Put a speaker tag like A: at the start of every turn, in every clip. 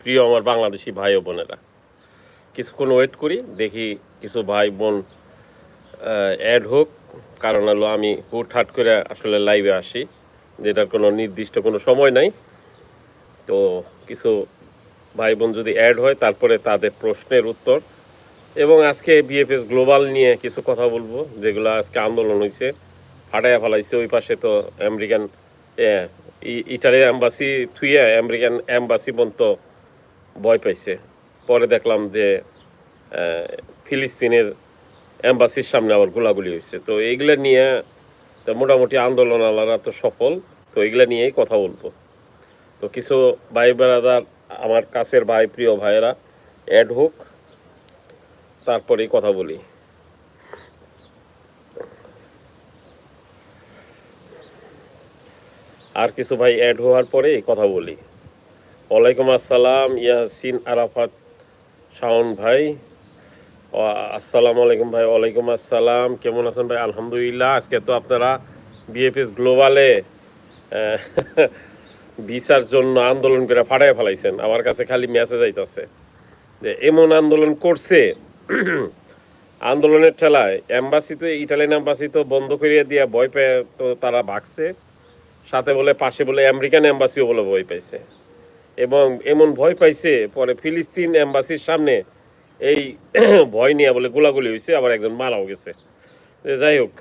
A: প্রিয় আমার বাংলাদেশি ভাই ও বোনেরা, কিছুক্ষণ ওয়েট করি, দেখি কিছু ভাই বোন অ্যাড হোক। কারণ হলো আমি হুটহাট করে আসলে লাইভে আসি, যেটার কোনো নির্দিষ্ট কোনো সময় নাই। তো কিছু ভাই বোন যদি অ্যাড হয়, তারপরে তাদের প্রশ্নের উত্তর। এবং আজকে বিএফএস গ্লোবাল নিয়ে কিছু কথা বলব, যেগুলো আজকে আন্দোলন হয়েছে ফাটাইয়া ফেলাইছে। ওই পাশে তো আমেরিকান ইটালির অ্যাম্বাসি থুইয়া আমেরিকান অ্যাম্বাসি পর্যন্ত ভয় পাইছে। পরে দেখলাম যে ফিলিস্তিনের অ্যাম্বাসির সামনে আবার গোলাগুলি হয়েছে তো এইগুলো নিয়ে তো মোটামুটি আন্দোলন আলাদা তো সফল, তো এইগুলো নিয়েই কথা বলব। তো কিছু ভাই বেড়াদার আমার কাছের ভাই, প্রিয় ভাইয়েরা, অ্যাড হোক, তারপরেই কথা বলি। আর কিছু ভাই অ্যাড হওয়ার পরেই কথা বলি। ওয়ালাইকুম আসসালাম, ইয়াসিন আরাফাত শাওন ভাই। আসসালামু আলাইকুম ভাই, ওয়ালাইকুম আসসালাম। কেমন আছেন ভাই? আলহামদুলিল্লাহ। আজকে তো আপনারা বিএফএস গ্লোবালে ভিসার জন্য আন্দোলন করে ফাটাই ফেলাইছেন। আমার কাছে খালি মেসেজ আইতাছে যে, এমন আন্দোলন করছে, আন্দোলনের ঠেলায় এম্বাসি তো ইটালিয়ান অ্যাম্বাসি তো বন্ধ করিয়ে দিয়ে ভয় পেয়ে তো তারা ভাগছে। সাথে বলে, পাশে বলে আমেরিকান এম্বাসিও বলে ভয় পাইছে। এবং এমন ভয় পাইছে, পরে ফিলিস্তিন এম্বাসির সামনে এই ভয় নিয়ে বলে গোলাগুলি হয়েছে আবার একজন মারাও গেছে। যাই হোক,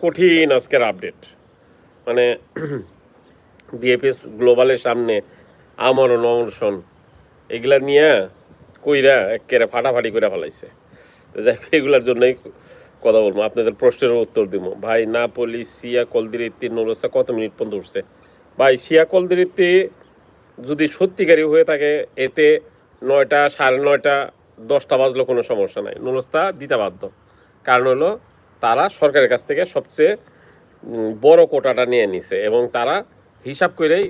A: কঠিন আজকের আপডেট মানে বিএফএস গ্লোবালের সামনে আমরণ অনশন এগুলা নিয়ে কইরা একেবারে ফাটাফাটি করে ফেলাইছে। তো যাই হোক, এগুলার জন্যই কথা বলব, আপনাদের প্রশ্নের উত্তর দিব। ভাই না পলি সিয়া কলদিরিত্তি, নরসা কত মিনিট পর্যন্ত উঠছে? ভাই সিয়া কলদিরিত্তি যদি সত্যিকারী হয়ে থাকে, এতে নয়টা, সাড়ে নয়টা, দশটা বাজলো কোনো সমস্যা নাই। নুরস্তা দিতে বাধ্য। কারণ হলো, তারা সরকারের কাছ থেকে সবচেয়ে বড় কোটাটা নিয়ে নিছে এবং তারা হিসাব করেই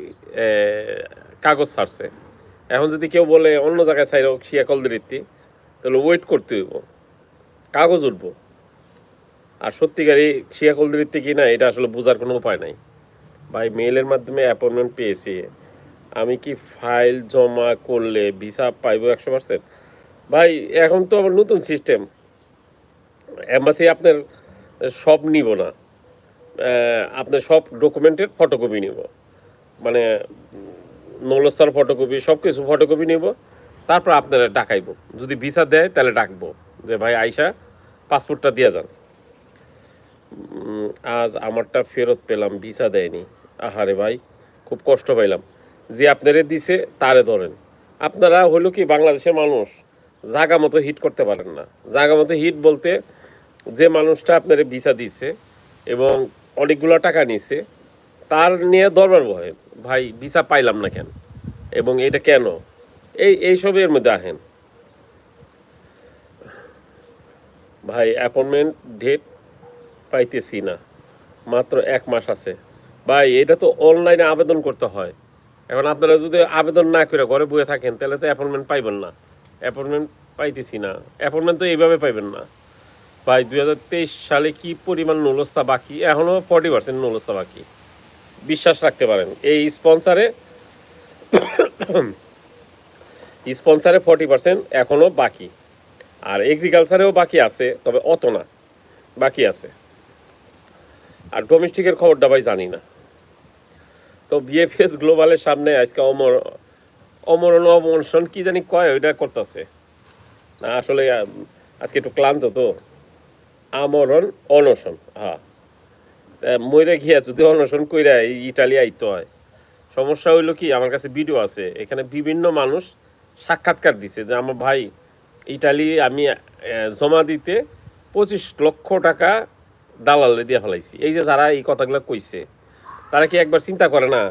A: কাগজ ছাড়ছে। এখন যদি কেউ বলে, অন্য জায়গায় ছাইর শিয়াকল কলদিরিত্তি তাহলে ওয়েট করতে হইব। কাগজ উঠবো। আর সত্যিকারই শিয়াকল কলদিরিত্তি কি না, এটা আসলে বোঝার কোনো উপায় নাই। ভাই মেইলের মাধ্যমে অ্যাপয়েন্টমেন্ট পেয়েছি। আমি কি ফাইল জমা করলে ভিসা পাইবো একশো পার্সেন্ট ভাই, এখন তো আবার নতুন সিস্টেম অ্যাম্বাসি আপনার সব নিব না। আপনার সব ডকুমেন্টের ফটোকপি নিব। মানে নলস্তার ফটোকপি সব কিছু ফটোকপি নিব। তারপর আপনারা ডাকাইব। যদি ভিসা দেয়, তাহলে ডাকবো। যে ভাই, আইসা পাসপোর্টটা দিয়ে যান। আজ আমারটা ফেরত পেলাম, ভিসা দেয়নি। আহারে ভাই, খুব কষ্ট পাইলাম। যে আপনারে দিছে, তারে ধরেন। আপনারা হলো কি বাংলাদেশের মানুষ, জাগা মতো হিট করতে পারেন না। জাগা মতো হিট বলতে যে মানুষটা আপনারে ভিসা দিছে এবং অনেকগুলো টাকা নিছে, তার নিয়ে দরবার বহে, ভাই, ভিসা পাইলাম না কেন? এবং এটা কেন? এই এইসবের মধ্যে আহেন। ভাই অ্যাপয়েন্টমেন্ট ডেট পাইতেছি না। মাত্র এক মাস আছে। ভাই, এটা তো অনলাইনে আবেদন করতে হয়। এখন আপনারা যদি আবেদন না করে ঘরে বয়ে থাকেন, তাহলে তো অ্যাপয়েন্টমেন্ট পাইবেন না। অ্যাপয়েন্টমেন্ট পাইতেছি না। অ্যাপয়েন্টমেন্ট তো এইভাবে পাইবেন না। ভাই, দুই হাজার তেইশ সালে কি পরিমাণ নলস্তা বাকি? এখনও ফর্টি পার্সেন্ট নলস্তা বাকি। বিশ্বাস রাখতে পারেন, এই স্পন্সারে স্পন্সারে ফর্টি পার্সেন্ট এখনও বাকি। আর এগ্রিকালচারেও বাকি আছে, তবে অত না। বাকি আছে। আর ডোমেস্টিকের খবরটা ভাই জানি না। তো বিএফএস গ্লোবালের সামনে আজকে অমর অমরণ অমরণ কি জানি কয়, ওইটা করতেছে। না, আসলে আজকে একটু ক্লান্ত তো। আমরণ, অনশন হ্যাঁ। তা মইরা গিয়া যদি অনশন কইরা ইটালি আইতে হয়। সমস্যা হইল কি, আমার কাছে ভিডিও আছে। এখানে বিভিন্ন মানুষ সাক্ষাৎকার দিছে যে আমার ভাই ইটালি আমি জমা দিতে পঁচিশ লক্ষ টাকা দালালে দিয়ে ফেলাইছি। এই যে যারা এই কথাগুলো কইছে তারা কি একবার চিন্তা করে না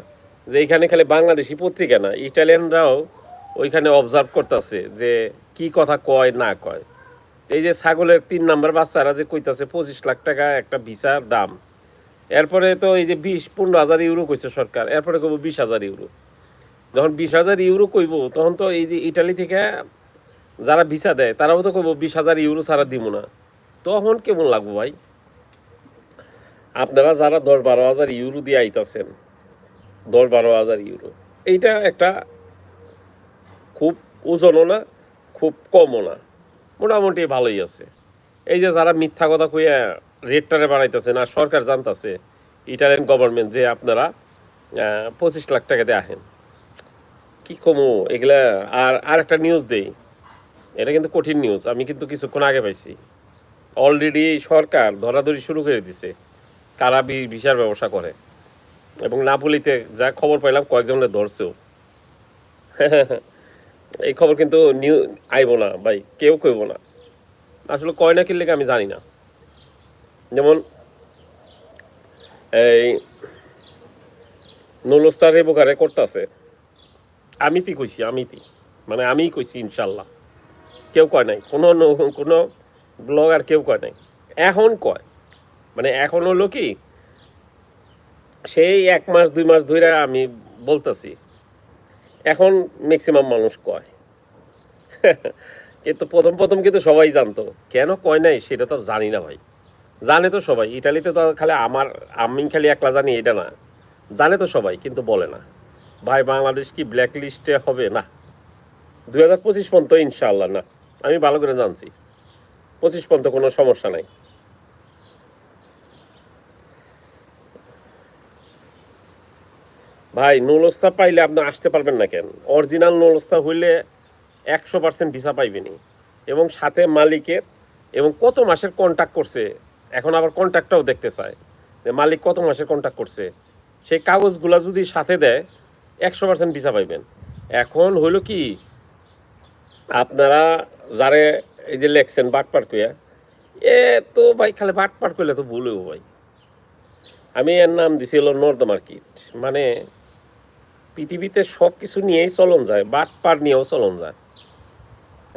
A: যে এইখানে খালি বাংলাদেশি পত্রিকা না, ইটালিয়ানরাও ওইখানে অবজার্ভ করতেছে যে কি কথা কয়, না কয়? এই যে ছাগলের তিন নাম্বার বাচ্চারা যে কইতাছে, পঁচিশ লাখ টাকা একটা ভিসার দাম। এরপরে তো এই যে বিশ, পনেরো হাজার ইউরো কইছে সরকার, এরপরে কইব বিশ হাজার ইউরো। যখন বিশ হাজার ইউরো কইব, তখন তো এই যে ইটালি থেকে যারা ভিসা দেয়, তারাও তো কইব বিশ হাজার ইউরো ছাড়া দিব না। তখন কেমন লাগবো ভাই? আপনারা যারা দশ বারো হাজার ইউরো দিয়ে আইতাছেন, দশ বারো হাজার ইউরো, এইটা একটা খুব ওজনও না, খুব কমও না, মোটামুটি ভালোই আছে। এই যে যারা মিথ্যা কথা কইয়া রেটটারে বাড়াইতেছে না, সরকার জানতাছে ইটালিয়ান গভর্নমেন্ট যে আপনারা পঁচিশ লাখ টাকা দিয়ে আহেন। কি কমো, এগুলা আর আর একটা নিউজ দেই, এটা কিন্তু কঠিন নিউজ আমি কিন্তু কিছুক্ষণ আগে পাইছি। অলরেডি সরকার ধরাধরি শুরু করে দিছে। কারা ভিসার ব্যবসা করে। এবং নাপুলিতে যা খবর পাইলাম, কয়েকজনের ধরছেও। এই খবর কিন্তু নিউ, আইব না ভাই, কেউ কইব না। আসলে কয় না কিনলে আমি জানি না। যেমন, এই নুলস্তার রেবোকারে করতেছে আমিতি কইছি আমিতি মানে আমি কইছি, ইনশাল্লাহ। কেউ কয় নাই। কোনো কোনো ব্লগার কেউ কয় নাই। এখন কয়। মানে এখন হলো কি, সেই এক মাস, দুই মাস ধরে আমি বলতেছি, এখন ম্যাক্সিমাম মানুষ কয়। কিন্তু প্রথম প্রথম কিন্তু সবাই জানতো। কেন কয় নাই সেটা তো জানি না ভাই। জানে তো সবাই। ইটালিতে তো খালি আমার, আমি খালি একলা জানি এটা না। জানে তো সবাই, কিন্তু বলে না। ভাই, বাংলাদেশ কি ব্ল্যাক লিস্টে হবে? না। দুই হাজার পঁচিশ পর্যন্ত ইনশাল্লাহ না। আমি ভালো করে জানছি। পঁচিশ পর্যন্ত কোনো সমস্যা নাই। ভাই নুলস্তা পাইলে আপনি আসতে পারবেন না কেন? অরিজিনাল নুলস্তা হইলে একশো পার্সেন্ট ভিসা পাইবেনি এবং সাথে মালিকের, এবং কত মাসের কন্ট্যাক্ট করছে? এখন আবার কন্ট্যাক্টটাও দেখতে চায়। যে মালিক কত মাসের কন্ট্যাক্ট করছে? সেই কাগজগুলো যদি সাথে দেয়, একশো পার্সেন্ট ভিসা পাইবেন। এখন হইল কি, আপনারা যারে এই যে লেখছেন বাটপাট কইয়া এ তো ভাই, খালি বাটপাট করলে তো ভুল ভাই। আমি এর নাম দিছি হলো নর্থ মার্কেট মানে পৃথিবীতে সব কিছু নিয়েই চলন যায়, বাট পার নিয়েও চলন যায়।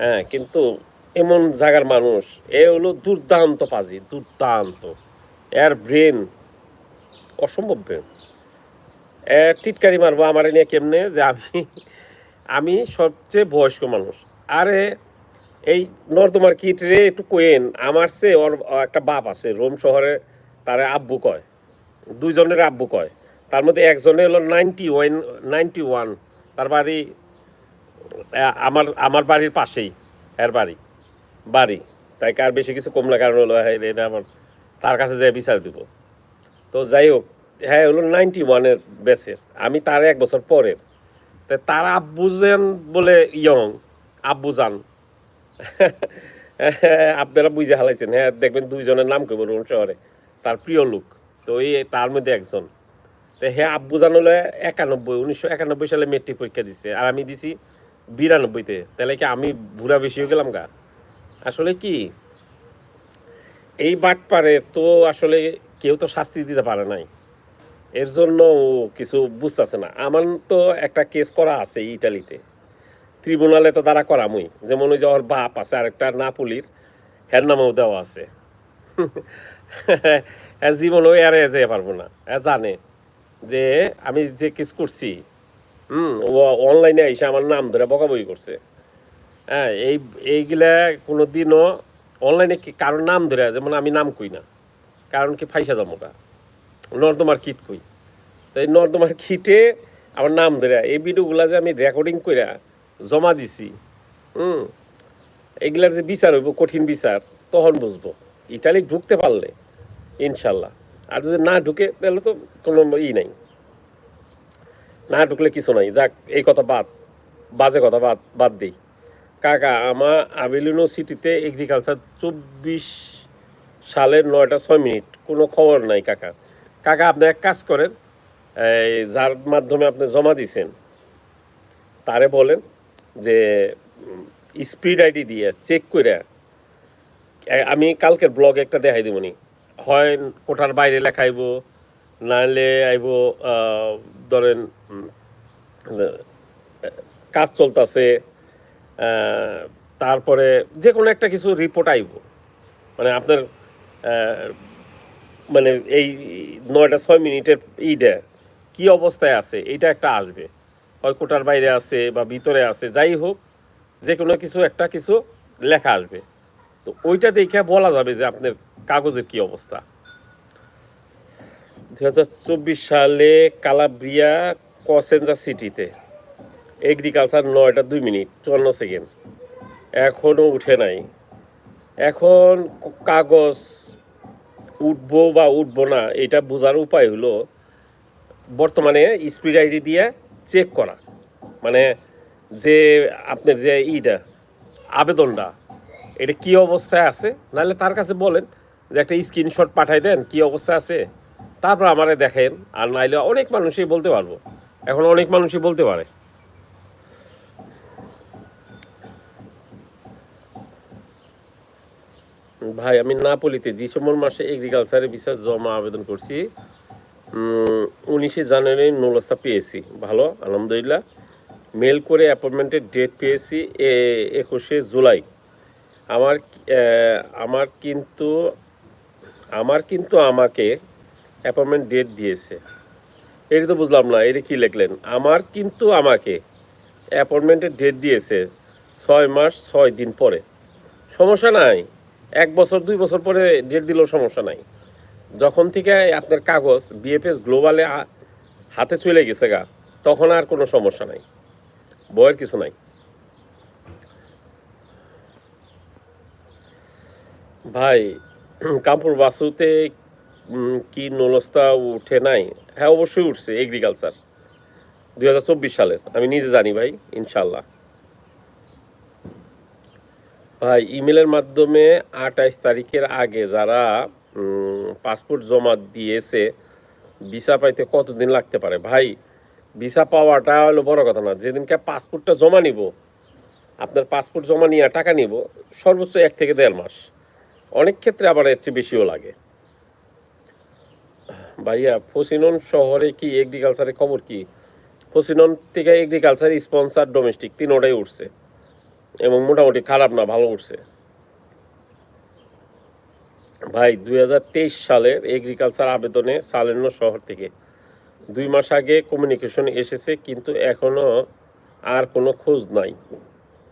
A: হ্যাঁ কিন্তু এমন জায়গার মানুষ, এ হলো দুর্দান্ত পাজি, দুর্দান্ত। এর ব্রেন অসম্ভব ব্রেন এ টিটকারি মারবো আমার নিয়ে কেমনে যে আমি আমি সবচেয়ে বয়স্ক মানুষ। আরে, এই নর্দমার কিট রে, একটু কোয়েন আমার সে ওর একটা বাপ আছে, রোম শহরে তারে আব্বু কয়, দুইজনের আব্বু কয়। তার মধ্যে একজনে হলো নাইনটি ওয়ান নাইনটি ওয়ান। তার বাড়ি আমার আমার বাড়ির পাশেই এর বাড়ি বাড়ি। তাই কার বেশি কিছু কমলা কারণ হলো হ্যাঁ, এটা আমার তার কাছে যাই বিচার দিব। তো যাই হোক হ্যাঁ হলো নাইনটি ওয়ানের বেসের। আমি তার এক বছর পরের। তা তার আব্বু বলে ইয়ং আব্বু যান আপনারা বুঝে হালাইছেন হ্যাঁ দেখবেন দুইজনের নাম কইব রোম শহরে তার প্রিয় লোক। তো এই তার মধ্যে একজন। তো হ্যাঁ আব্বু জান হলো একানব্বই, উনিশশো একানব্বই সালে মেট্রিক পরীক্ষা দিছে। আর আমি দিছি বিরানব্বইতে তাহলে কি আমি বুড়া বেশি হয়ে গেলাম গা? আসলে কি? এই বাটপারে তো আসলে কেউ তো শাস্তি দিতে পারে নাই। এর জন্য কিছু বুঝতেছে না। আমার তো একটা কেস করা আছে ইটালিতে। ট্রিব্যুনালে তো দ্বারা করামই। যেমন ওই যে ওর বাপ আছে আর আরেকটা নাপুলির, হের নামেও দেওয়া আছে। জীবন ওই আর যেতে পারব না। জানে। যে আমি যে কেস করছি, হুম, ও অনলাইনে এসে আমার নাম ধরে বকাবকি করছে। হ্যাঁ এই, এইগুলা কোনো দিনও অনলাইনে কি কারোর নাম ধরে, যেমন আমি নাম কই না, কারণ কি ফাইসা জমোটা নর্দমার কিট কই। তো এই নর্দমার কিটে আমার নাম ধরে, এই ভিডিওগুলা যে আমি রেকর্ডিং করে জমা দিছি, হুম এগুলার যে বিচার হইব, কঠিন বিচার, তখন বুঝব। ইটালি ঢুকতে পারলে, ইনশাল্লাহ। আর যদি না ঢুকে, তাহলে তো কোনো ই নাই। না ঢুকলে কিছু নাই, যাক, এই কথা বাদ, বাজে কথা বাদ বাদ দিই। কাকা আমার আবেলিনো সিটিতে এগ্রিকালচার চব্বিশ সালের নয়টা ছয় মিনিট, কোনো খবর নাই কাকা। কাকা, আপনি এক কাজ করেন, এই যার মাধ্যমে আপনি জমা দিছেন, তারে বলেন যে স্পিড আইডি দিয়ে চেক করে আমি কালকের ব্লগে একটা দেখাই দিবনি হয় কোঠার বাইরে লেখাইব নাহলে আইব ধরেন কাজ চলতেছে তারপরে যে কোনো একটা কিছু রিপোর্ট আইব। মানে আপনার মানে এই নয়টা ছয় মিনিটের ইটা কি অবস্থায় আছে এটা একটা আসবে। হয় কোটার বাইরে আছে বা ভিতরে আছে, যাই হোক যে কোনো কিছু একটা কিছু লেখা আসবে। তো ওইটা দেখে বলা যাবে যে আপনার কাগজের কি অবস্থা। দু হাজার চব্বিশ সালে কালাব্রিয়া কসেঞ্জা সিটিতে এগ্রিকালচার নয়টা দুই মিনিট, চুয়ান্ন সেকেন্ড। এখনও উঠে নাই। এখন কাগজ উঠবো বা উঠবো না, এটা বোঝার উপায় হলো বর্তমানে স্পিড আইডি দিয়ে চেক করা। মানে যে আপনার যে ইটা, আবেদনটা, এটা কি অবস্থায় আছে? নাহলে তার কাছে বলেন যে একটা স্ক্রিনশট পাঠাই দেন, কি অবস্থায় আছে? তারপর আমারে দেখেন, আর নাইলে অনেক মানুষই বলতে পারব। এখন অনেক মানুষই বলতে পারে। ভাই, আমি নাপলিতে ডিসেম্বর মাসে এগ্রিকালচারে ভিসা জমা আবেদন করছি। উনিশে জানুয়ারি নলস্তা পেয়েছি। ভালো, আলহামদুলিল্লাহ। মেল করে অ্যাপয়েন্টমেন্টের ডেট পেয়েছি, এ- একুশে জুলাই। আমার আমার কিন্তু আমার কিন্তু আমাকে অ্যাপয়েন্টমেন্ট ডেট দিয়েছে। এটা তো বুঝলাম না, এটা কি লিখলেন? আমার কিন্তু আমাকে অ্যাপয়েন্টমেন্টের ডেট দিয়েছে ছয় মাস ছয় দিন পরে। সমস্যা নাই, এক বছর, দুই বছর পরে ডেট দিলেও সমস্যা নাই। যখন থেকে আপনার কাগজ বিএফএস গ্লোবালে হাতে চলে গেছে গা, তখন আর কোনো সমস্যা নাই বয়ের কিছু নাই। ভাই, কামপুর বাসুতে কি নলস্তা উঠে নাই? হ্যাঁ অবশ্যই উঠছে এগ্রিকালচার দুই হাজার চব্বিশ সালের, আমি নিজে জানি ভাই ইনশাল্লাহ ভাই ইমেলের মাধ্যমে আঠাইশ তারিখের আগে যারা পাসপোর্ট জমা দিয়েছে ভিসা পাইতে কতদিন লাগতে পারে? ভাই ভিসা পাওয়াটা হলো বড় কথা না, যেদিনকে পাসপোর্টটা জমা নিব, আপনার পাসপোর্ট জমা নিয়ে টাকা নিব, সর্বোচ্চ এক থেকে দেড় মাস। অনেক ক্ষেত্রে আবার এর চেয়ে বেশিও লাগে। ভাইয়া, ফসিনন শহরে কি এগ্রিকালচারের খবর কি? ফসিনন থেকে এগ্রিকালচার স্পন্সার ডোমেস্টিক তিনোটাই উঠছে। এবং মোটামুটি খারাপ না, ভালো উঠছে। ভাই দু হাজার তেইশ সালের এগ্রিকালচার আবেদনে সালেন্য শহর থেকে। দুই মাস আগে কমিউনিকেশন এসেছে, কিন্তু এখনও আর কোনো খোঁজ নাই।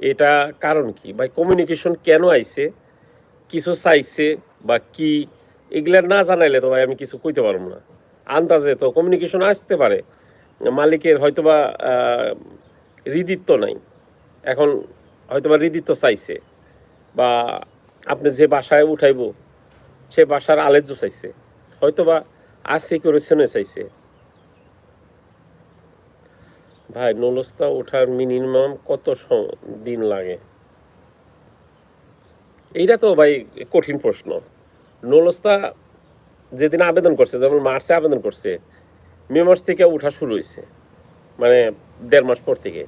A: এটা কারণ কি? ভাই কমিউনিকেশন কেন আইছে? কিছু চাইছে বা কি এগুলা না জানাইলে তো ভাই আমি কিছু কইতে পারব না। আন্দাজে তো কমিউনিকেশন আসতে পারে। মালিকের হয়তোবা হৃদিত্ব নাই। এখন হয়তোবা হৃদিত্ব চাইছে। বা আপনি যে বাসায় উঠাইবো, সে বাসার আলেজ্য চাইছে। হয়তোবা আর সিকিউরেশনে চাইছে। ভাই, নলস্তা ওঠার মিনিমাম কত দিন লাগে? এইটা তো ভাই কঠিন প্রশ্ন। নলস্তা যেদিন আবেদন করছে, যেমন মার্চে আবেদন করছে, মে মাস থেকে উঠা শুরু হয়েছে মানে দেড় মাস পর থেকে।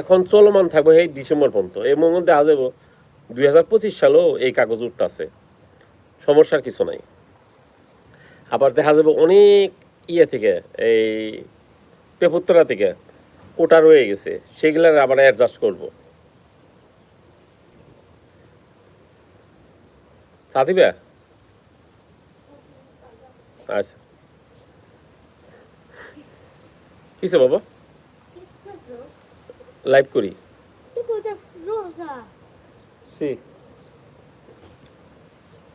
A: এখন চলমান থাকবে এই ডিসেম্বর পর্যন্ত। এর মধ্যে যাব দুই হাজার পঁচিশ সালেও এই কাগজ উঠতেছে। সমস্যার কিছু নাই। আবার দেখা যাবে অনেক ইয়ে থেকে, এই পেপুত্তরা থেকে কোটা রয়ে গেছে, সেগুলার আবার অ্যাডজাস্ট করব। চা দিবে? আচ্ছা। কিসে বাবা? লাইভ করি। সি।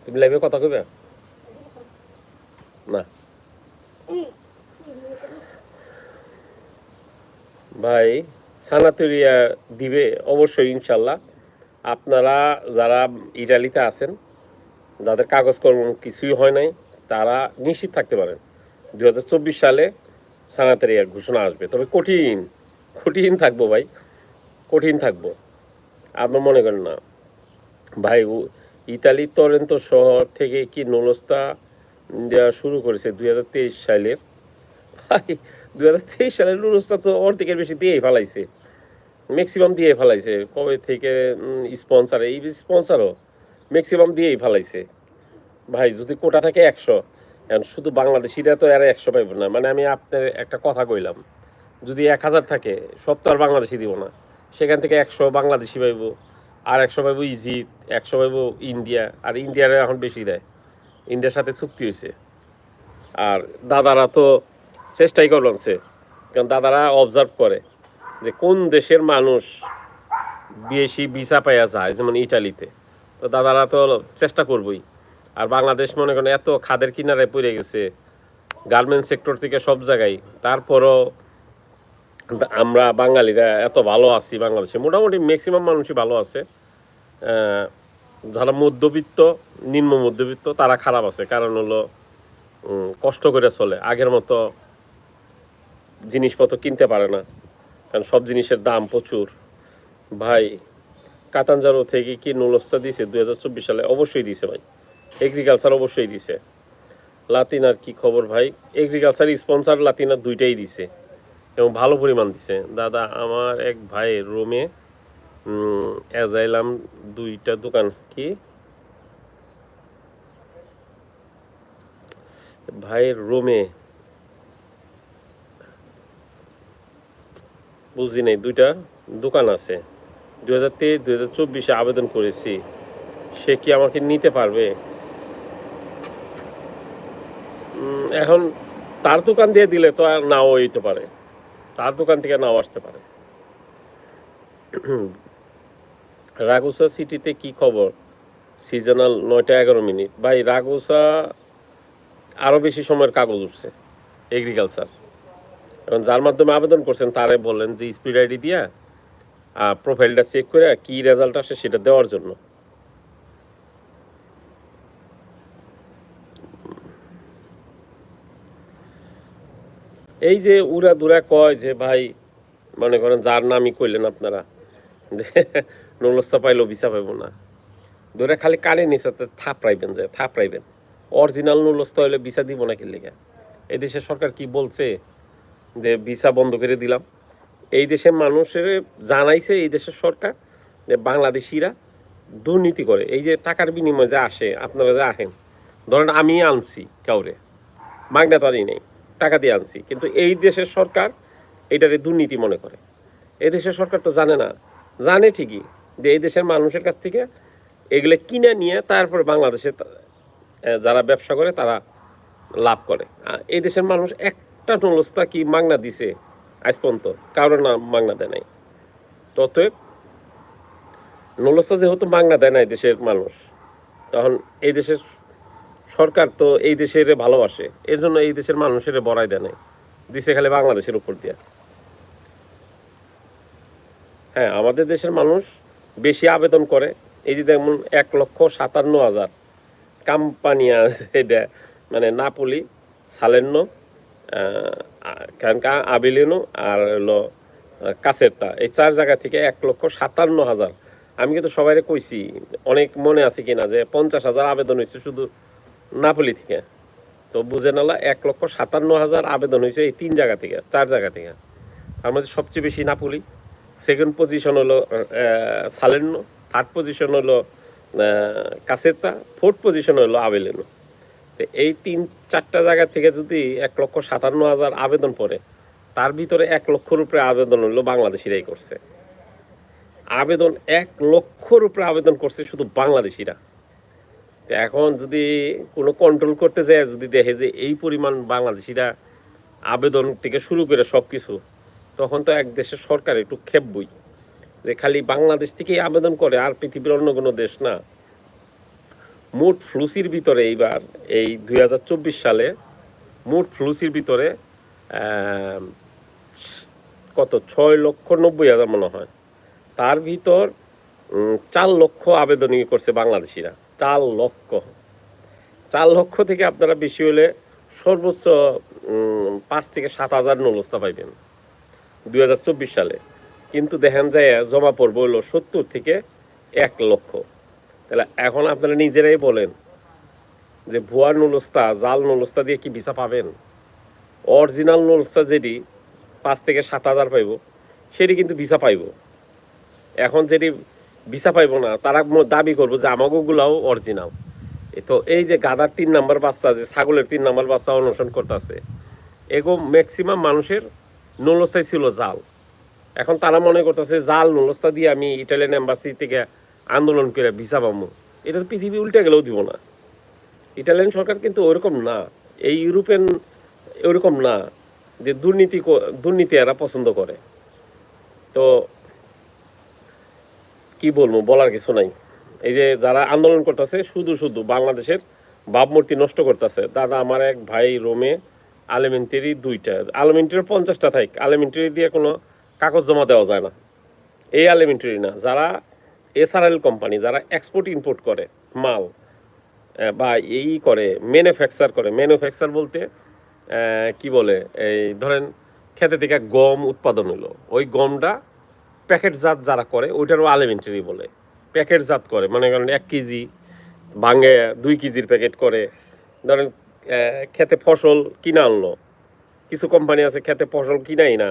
A: তুমি লাইভে কথা কইবে? না। ভাই, সানাতুরিয়া দিবে অবশ্যই ইনশাল্লাহ। আপনারা যারা ইটালিতে আছেন যাদের কাগজকর্ম কিছুই হয় নাই, তারা নিশ্চিত থাকতে পারেন। দু হাজার চব্বিশ সালে সানাতারিয়ার ঘোষণা আসবে। তবে কঠিন কঠিন থাকব ভাই, কঠিন থাকব। আপনার মনে করেন না? ভাই ইতালির তরেন্তো শহর থেকে কি নলস্তা দেওয়া শুরু করেছে দুই হাজার তেইশ সালের? ভাই, দুই হাজার তেইশ সালের নলস্তা তো অর্ধেকের বেশি দিয়েই ফেলাইছে। ম্যাক্সিমাম দিয়ে ফেলাইছে। কবে থেকে স্পন্সার এই স্পন্সারও ম্যাক্সিমাম দিয়েই ফেলাইছে। ভাই, যদি কোটা থাকে একশো, এখন শুধু বাংলাদেশিরা তো এরা একশো পাইব না। মানে আমি আপনার একটা কথা কইলাম, যদি এক হাজার থাকে, সব তো আর বাংলাদেশি দিব না। সেখান থেকে একশো বাংলাদেশি পাইব, আর একশো পাইব ইজিপ্ট, একশো পাইব ইন্ডিয়া, আর ইন্ডিয়ার এখন বেশি দেয়। ইন্ডিয়ার সাথে চুক্তি হয়েছে আর দাদারা তো চেষ্টাই করছে কারণ দাদারা অবজার্ভ করে যে কোন দেশের মানুষ বেশি ভিসা পাইয়া যায়, যেমন ইটালিতে। তো দাদারা তো চেষ্টা করবই। আর বাংলাদেশ মনে করেন এত খাদের কিনারে পড়ে গেছে গার্মেন্টস সেক্টর থেকে সব জায়গায়। তারপরও আমরা বাঙালিরা এত ভালো আছি বাংলাদেশে। মোটামুটি ম্যাক্সিমাম মানুষই ভালো আছে। যারা মধ্যবিত্ত, নিম্ন মধ্যবিত্ত, তারা খারাপ আছে। কারণ হলো কষ্ট করে চলে। আগের মতো জিনিসপত্র কিনতে পারে না। কারণ সব জিনিসের দাম প্রচুর। ভাই কাতানজারো থেকে কি নুলস্তা দিছে? দুই হাজার চব্বিশ সালে অবশ্যই দিছে ভাই। এগ্রিকালচার অবশ্যই দিছে। লাতিনার কি খবর ভাই? এগ্রিকালচার স্পন্সার লাতিনার দুইটাই দিছে এবং ভালো পরিমাণ দিছে। দাদা, আমার এক ভাই রুমে অ্যাজাইলাম দুইটা দোকান। কি? ভাইয়ের রুমে। বুঝি নাই, দুইটা দোকান আছে। দুই হাজার তেইশ, দুই হাজার চব্বিশে আবেদন করেছি। সে কি আমাকে নিতে পারবে? এখন তার দোকান দিয়ে দিলে তো আর নাও হইতে পারে। তার দোকান থেকে নাও আসতে পারে। রাগুসা সিটিতে কি খবর? সিজনাল নয়টা এগারো মিনিট। ভাই, রাগুসা আরও বেশি সময়ের কাগজ উঠছে এগ্রিকালচার এখন যার মাধ্যমে আবেদন করছেন, তারে বললেন যে স্পিড আইডি দিয়া প্রোফাইলটা চেক করে কি রেজাল্ট আসে সেটা দেওয়ার জন্য। এই যে উড়া দুরা কয় যে ভাই, মনে করেন যার নামই কইলেন আপনারা নলস্তা পাইলেও ভিসা পাইব না। ধরে খালি কানে নিচাতে থাপড়াইবেন যে, থাপড়াইবেন। অরিজিনাল নলস্তা হইলে ভিসা দিব না কি লেগে এই দেশের সরকার কি বলছে? যে ভিসা বন্ধ করে দিলাম। এই দেশের মানুষের জানাইছে, এই দেশের সরকার, যে বাংলাদেশিরা দুর্নীতি করে। এই যে টাকার বিনিময়ে যে আসে, আপনারা যে আসেন, ধরেন আমি আনছি কাউরে মাগনা তো আনি নেই, টাকা দিয়ে আনছি, কিন্তু এই দেশের সরকার এটারে দুর্নীতি মনে করে। এই দেশের সরকার তো জানে না। জানে ঠিকই যে এই দেশের মানুষের কাছ থেকে এগুলো কিনে নিয়ে তারপরে বাংলাদেশে যারা ব্যবসা করে তারা লাভ করে। এই দেশের মানুষ একটা নলস্তা কি মাগনা দিছে পর্যন্ত কারোর না মাগনা দেয় নাই। ততএব নলস্তা যেহেতু মাগনা দেয় না এই দেশের মানুষ, তখন এই দেশের সরকার তো এই দেশের ভালোবাসে, এই জন্য এই দেশের মানুষের বড়াই দেয় নাই। দিছে খালি বাংলাদেশের উপর দিয়া। হ্যাঁ আমাদের দেশের মানুষ বেশি আবেদন করে, এই যে যেমন এক লক্ষ সাতান্ন হাজার কাম্পানিয়া এটা মানে নাপলি, সালেন্ন কানকা আবিলিনো আর হলো কাসেরতা এই চার জায়গা থেকে এক লক্ষ সাতান্ন হাজার। আমি কিন্তু সবাই কইছি, অনেক মনে আছে কিনা যে পঞ্চাশ হাজার আবেদন হয়েছে শুধু নাপলি থেকে। তো বুঝে নালা এক লক্ষ সাতান্ন হাজার আবেদন হয়েছে এই তিন জায়গা থেকে, চার জায়গা থেকে। তার মধ্যে সবচেয়ে বেশি নাপুলি। সেকেন্ড পজিশন হলো সালেন্ন। থার্ড পজিশন হলো কাসেরতা ফোর্থ পজিশন হলো আবেলেনো। তো এই তিন, চারটা জায়গা থেকে যদি এক লক্ষ সাতান্ন হাজার আবেদন পড়ে, তার ভিতরে এক লক্ষর উপরে আবেদন হলো বাংলাদেশিরাই করছে। আবেদন এক লক্ষর উপরে আবেদন করছে শুধু বাংলাদেশিরা। তো এখন যদি কোনো কন্ট্রোল করতে যায়, যদি দেখে যে এই পরিমাণ বাংলাদেশিরা আবেদন থেকে শুরু করে সব কিছু তখন তো এক দেশের সরকার একটু খেপবই। যে খালি বাংলাদেশ থেকেই আবেদন করে, আর পৃথিবীর অন্য কোনো দেশ না। মোট ফ্লুসির ভিতরে এইবার, এই দু হাজার চব্বিশ সালে মোট ফ্লুসির ভিতরে কত? ছয় লক্ষ নব্বই হাজার মনে হয়। তার ভিতর চার লক্ষ আবেদনই করছে বাংলাদেশিরা। চার লক্ষ। চার লক্ষ থেকে আপনারা বেশি হলে সর্বোচ্চ পাঁচ থেকে সাত হাজার নলস্তা পাইবেন দু হাজার চব্বিশ সালে। কিন্তু দেখেন যায় জমা পড়ব হলো সত্তর থেকে এক লক্ষ। তাহলে এখন আপনারা নিজেরাই বলেন যে ভুয়া নুলস্তা, জাল নুলস্তা দিয়ে কি ভিসা পাবেন? অরিজিনাল নুলস্তা যেটি পাঁচ থেকে সাত হাজার পাইব, সেটি কিন্তু ভিসা পাইব। এখন যেটি ভিসা পাইব না, তারা দাবি করব যে আমাগোগুলাও অরিজিনাল। তো এই যে গাদার তিন নাম্বার বাচ্চা, যে ছাগলের তিন নাম্বার বাচ্চা অনুসরণ করতেছে, এগো ম্যাক্সিমাম মানুষের নলস্তাই ছিল জাল। এখন তারা মনে করতেছে জাল, নলস্তা দিয়ে আমি ইটালিয়ান এম্বাসি থেকে আন্দোলন করে ভিসা পাবো। এটা তো পৃথিবী উল্টে গেলেও দিব না। ইটালিয়ান সরকার কিন্তু ওরকম না। এই ইউরোপিয়ান ওরকম না যে দুর্নীতি দুর্নীতি এরা পছন্দ করে। তো কি বলব, বলার কিছু নাই। এই যে যারা আন্দোলন করতেছে, শুধু শুধু বাংলাদেশের ভাবমূর্তি নষ্ট করতেছে। দাদা, আমার এক ভাই রোমে আলিমেন্টারি দুইটা। আলিমেন্টারি পঞ্চাশটা থাক। আলিমেন্টারি দিয়ে কোনো কাগজ জমা দেওয়া যায় না। এই আলিমেন্টারি না। যারা এসআরএল কোম্পানি যারা এক্সপোর্ট ইম্পোর্ট করে মাল বা এই করে ম্যানুফ্যাকচার করে। ম্যানুফ্যাকচার বলতে কি বলে, এই ধরেন খেতে থেকে গম উৎপাদন হলো। ওই গমটা প্যাকেটজাত যারা করে, ওইটারও আলিমেন্টারি বলে। প্যাকেটজাত করে মানে করেন এক কেজি ভাঙে দুই কেজির প্যাকেট করে। ধরেন খেতে ফসল কিনা আনলো। কিছু কোম্পানি আছে খেতে ফসল কিনাই না,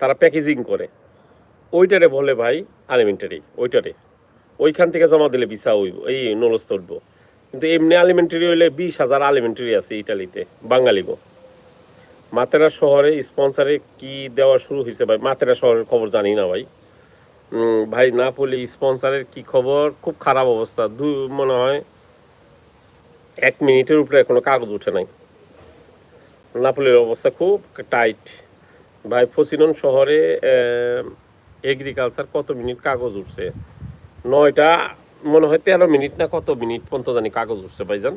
A: তারা প্যাকেজিং করে। ওইটারে বলে ভাই আলিমেন্টারি ওইটারে। ওইখান থেকে জমা দিলে ভিসা হইব, এই নলস্ত উঠবো কিন্তু এমনি আলিমেন্টারি হইলে বিশ হাজার আলিমেন্টারি আছে ইটালিতে বাঙালিব মাতেরা শহরে স্পন্সারে কি দেওয়া শুরু হয়েছে ভাই? মাতেরা শহরের খবর জানি না ভাই। ভাই নাপোলি স্পন্সারের কি খবর? খুব খারাপ অবস্থা। দু মনে হয় এক মিনিটের উপরে কোনো কাগজ উঠে নাই। নাপোলির অবস্থা খুব টাইট ভাই ফসিনন শহরে এগ্রিকালচার কত মিনিট কাগজ উঠছে? নয়টা, মনে হয় তেরো মিনিট না কত মিনিট পর্যন্ত জানি কাগজ উঠছে ভাইজান।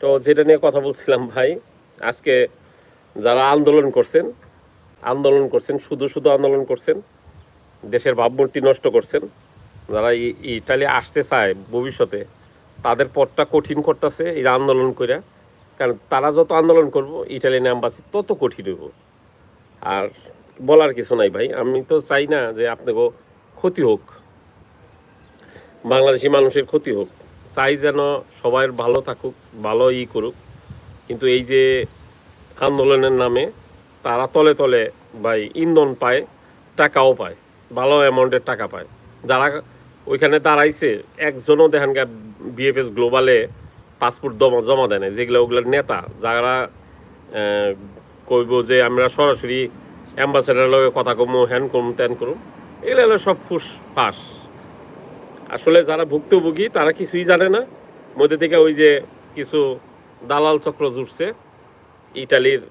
A: তো যেটা নিয়ে কথা বলছিলাম ভাই, আজকে যারা আন্দোলন করছেন আন্দোলন করছেন, শুধু শুধু আন্দোলন করছেন, দেশের ভাবমূর্তি নষ্ট করছেন, যারা ইটালি আসতে চায় ভবিষ্যতে, তাদের পথটা কঠিন করতেছে এই আন্দোলন করে কারণ তারা যত আন্দোলন করব, ইটালিয়ান অ্যাম্বাসি তত কঠিন হইব। আর বলার কিছু নাই ভাই। আমি তো চাই না যে আপনাকে ক্ষতি হোক। বাংলাদেশি মানুষের ক্ষতি হোক। চাই যেন সবাই ভালো থাকুক, ভালো ই করুক। কিন্তু এই যে আন্দোলনের নামে তারা তলে তলে ভাই ইন্ধন পায়, টাকাও পায়, ভালো অ্যামাউন্টের টাকা পায়। যারা ওইখানে দাঁড়াইছে, একজনও দেখেন গা বিএফএস গ্লোবালে পাসপোর্ট জমা জমা দেয় না যেগুলো ওগুলোর নেতা, যারা কইব যে আমরা সরাসরি অ্যাম্বাসেডার লগে কথা কমু, হ্যান করুম, ত্যান করুম এগুলো হলো সব ফুস ফাঁস। আসলে যারা ভুক্তভোগী, তারা কিছুই জানে না। মধ্যে থেকে ওই যে কিছু দালাল চক্র জুটছে, ইটালির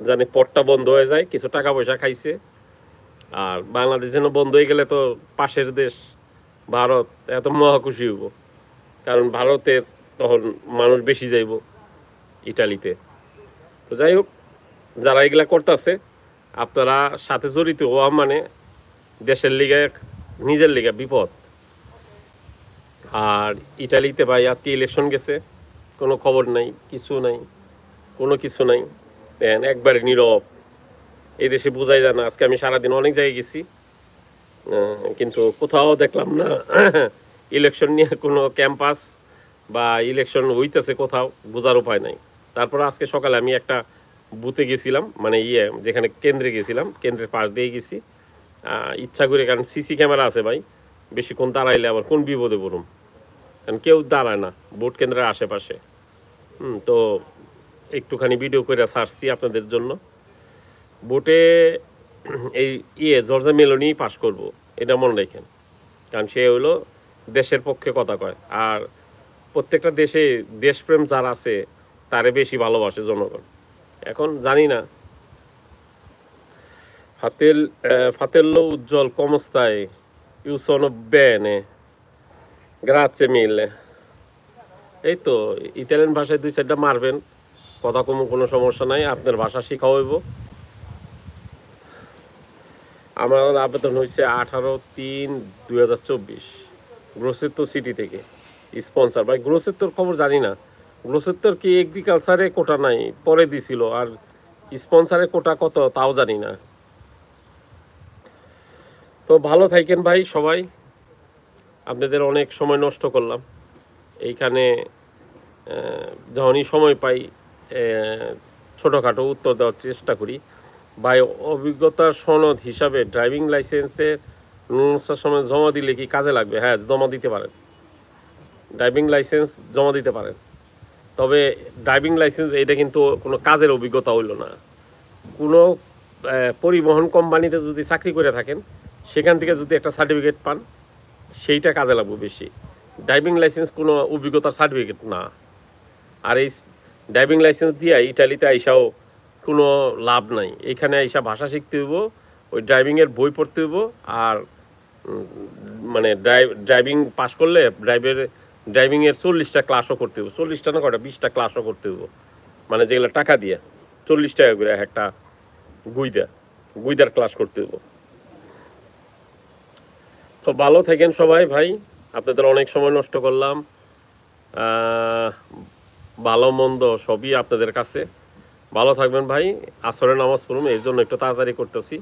A: জানি পটটা বন্ধ হয়ে যায়, কিছু টাকা পয়সা খাইছে। আর বাংলাদেশ যেন বন্ধ হয়ে গেলে তো পাশের দেশ, ভারত, এত মহা খুশি হইব। কারণ ভারতের তখন মানুষ বেশি যাইব ইটালিতে। তো যাই হোক, যারা এগুলা করতেছে আপনারা সাথে জড়িত হওয়া মানে দেশের লিগে নিজের লিগে বিপদ। আর ইটালিতে ভাই আজকে ইলেকশন গেছে, কোনো খবর নাই, কিছু নাই, কোনো কিছু নাই। দেন একবারে নীরব। এই দেশে বোঝাই যায় না, আজকে আমি সারাদিন অনেক জায়গায় গেছি। কিন্তু কোথাও দেখলাম না। ইলেকশন নিয়ে কোনো ক্যাম্পাস বা ইলেকশন হইতেছে কোথাও, বোঝার উপায় নাই। তারপর আজকে সকালে আমি একটা বুথে গেছিলাম মানে ইয়ে যেখানে কেন্দ্রে গেছিলাম, কেন্দ্রের পাশ দিয়ে গেছি। ইচ্ছা করে, কারণ সিসি ক্যামেরা আছে ভাই, বেশিক্ষণ দাঁড়াইলে আবার কোন বিপদে পড়ুম? কারণ কেউ দাঁড়ায় না, ভোট কেন্দ্রের আশেপাশে। হুম, তো একটুখানি ভিডিও করে ছাড়ছি আপনাদের জন্য। ভোটে এই ইয়ে জর্জা মেলনি পাশ করব, এটা মনে রাখেন। কারণ সে হলো দেশের পক্ষে কথা কয়। আর প্রত্যেকটা দেশে দেশপ্রেম যার আছে, তারে বেশি ভালোবাসে জনগণ। এখন জানি না। ফাতেল eh, উজ্জ্বল কমস্তায় ইউ sono bene grazie mille এই তো ইতালিয়ান ভাষায় দুই চারটা মারবেন কথা কম কোনো সমস্যা নাই আপনার ভাষা শেখা হইব। আমার আবেদন হয়েছে আঠারো তিন দুই হাজার চব্বিশ গ্রোসেত্তর সিটি থেকে স্পন্সার। ভাই গ্রোসেত্তর খবর জানি না। গ্রোসেত্তর কি এগ্রিকালচারে কোটা নাই? পরে দিছিল। আর স্পন্সারে কোটা কত? তাও জানি না। তো ভালো থাকেন ভাই সবাই। আপনাদের অনেক সময় নষ্ট করলাম। এইখানে যখনই সময় পাই ছোটোখাটো উত্তর দেওয়ার চেষ্টা করি। ভাই, অভিজ্ঞতার সনদ হিসাবে ড্রাইভিং লাইসেন্সের নুনসার সময় জমা দিলে কি কাজে লাগবে? হ্যাঁ জমা দিতে পারেন। ড্রাইভিং লাইসেন্স জমা দিতে পারেন। তবে ড্রাইভিং লাইসেন্স এটা কিন্তু কোনো কাজের অভিজ্ঞতা হইল না। কোনো পরিবহন কোম্পানিতে যদি চাকরি করে থাকেন, সেখান থেকে যদি একটা সার্টিফিকেট পান, সেইটা কাজে লাগবে বেশি। ড্রাইভিং লাইসেন্স কোনো অভিজ্ঞতার সার্টিফিকেট না। আর এই ড্রাইভিং লাইসেন্স দিয়ে ইটালিতে আইসাও কোনো লাভ নাই। এখানে আইসা ভাষা শিখতে হইব, ওই ড্রাইভিংয়ের বই পড়তে হইব, আর মানে ড্রাইভ ড্রাইভিং পাস করলে ড্রাইভের ড্রাইভিংয়ের চল্লিশটা ক্লাসও করতে হবে চল্লিশটা না কটা বিশটা ক্লাসও করতে হবে মানে যেগুলো টাকা দিয়ে। চল্লিশ টাকা করে একটা গুইদা। গুইদার ক্লাস করতে হবে তো ভালো থাকেন সবাই ভাই। আপনাদের অনেক সময় নষ্ট করলাম। ভালো মন্দ সবই আপনাদের কাছে। ভালো থাকবেন ভাই। আসরের নামাজ পড়ুন, এর জন্য একটু তাড়াতাড়ি করতেছি।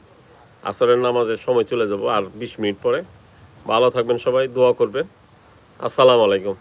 A: আসরের নামাজের সময় চলে যাব আর বিশ মিনিট পরে। ভালো থাকবেন সবাই, দোয়া করবেন। আসসালামু আলাইকুম।